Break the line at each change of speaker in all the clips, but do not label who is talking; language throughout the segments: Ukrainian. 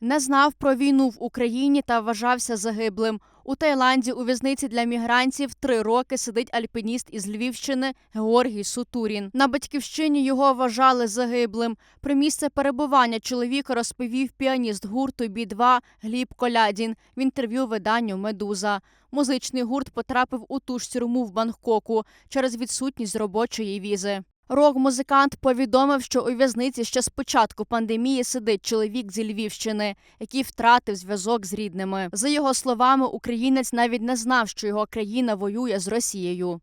Не знав про війну в Україні та вважався загиблим. У Таїланді у в'язниці для мігрантів три роки сидить альпініст із Львівщини Георгій Сутурін. На батьківщині його вважали загиблим. Про місце перебування чоловіка розповів піаніст гурту Бі-2 Гліб Колядін в інтерв'ю виданню Медуза. Музичний гурт потрапив у ту ж тюрму в Бангкоку через відсутність робочої візи. Рок-музикант повідомив, що у в'язниці ще з початку пандемії сидить чоловік зі Львівщини, який втратив зв'язок з рідними. За його словами, українець навіть не знав, що його країна воює з Росією.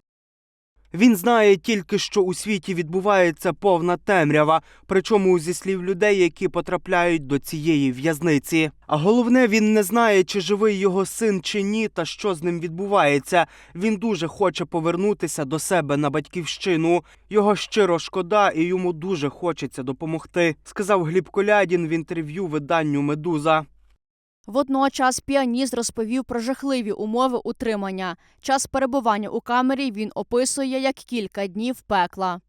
Він знає тільки, що у світі відбувається повна темрява, причому зі слів людей, які потрапляють до цієї в'язниці. А головне, він не знає, чи живий його син чи ні, та що з ним відбувається. Він дуже хоче повернутися до себе на батьківщину. Його щиро шкода, і йому дуже хочеться допомогти, сказав Гліб Колядін в інтерв'ю виданню Медуза.
Водночас піаніст розповів про жахливі умови утримання. Час перебування у камері він описує як кілька днів пекла.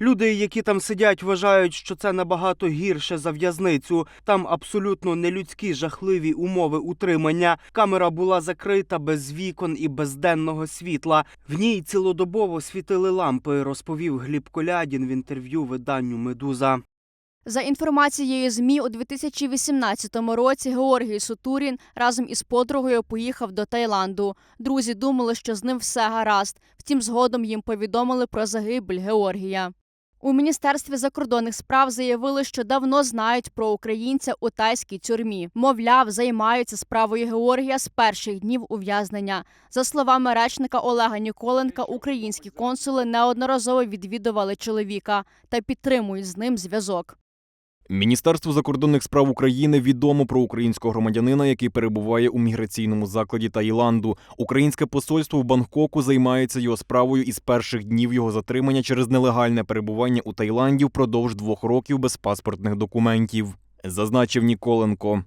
Люди, які там сидять, вважають, що це набагато гірше за в'язницю. Там абсолютно нелюдські жахливі умови утримання. Камера була закрита без вікон і без денного світла. В ній цілодобово світили лампи, розповів Гліб Колядін в інтерв'ю виданню Медуза.
За інформацією ЗМІ, у 2018 році Георгій Сутурін разом із подругою поїхав до Таїланду. Друзі думали, що з ним все гаразд. Втім, згодом їм повідомили про загибель Георгія. У міністерстві закордонних справ заявили, що давно знають про українця у тайській тюрмі. Мовляв, займаються справою Георгія з перших днів ув'язнення. За словами речника Олега Ніколенка, українські консули неодноразово відвідували чоловіка та підтримують з ним зв'язок.
Міністерству закордонних справ України відомо про українського громадянина, який перебуває у міграційному закладі Таїланду. Українське посольство в Бангкоку займається його справою із перших днів його затримання через нелегальне перебування у Таїланді впродовж двох років без паспортних документів. Зазначив Ніколенко.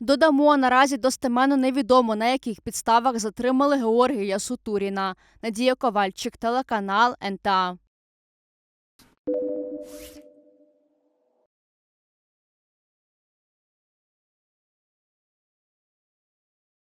Додамо, наразі достеменно невідомо, на яких підставах затримали Георгія Сутуріна. Надія Ковальчик, телеканал НТА.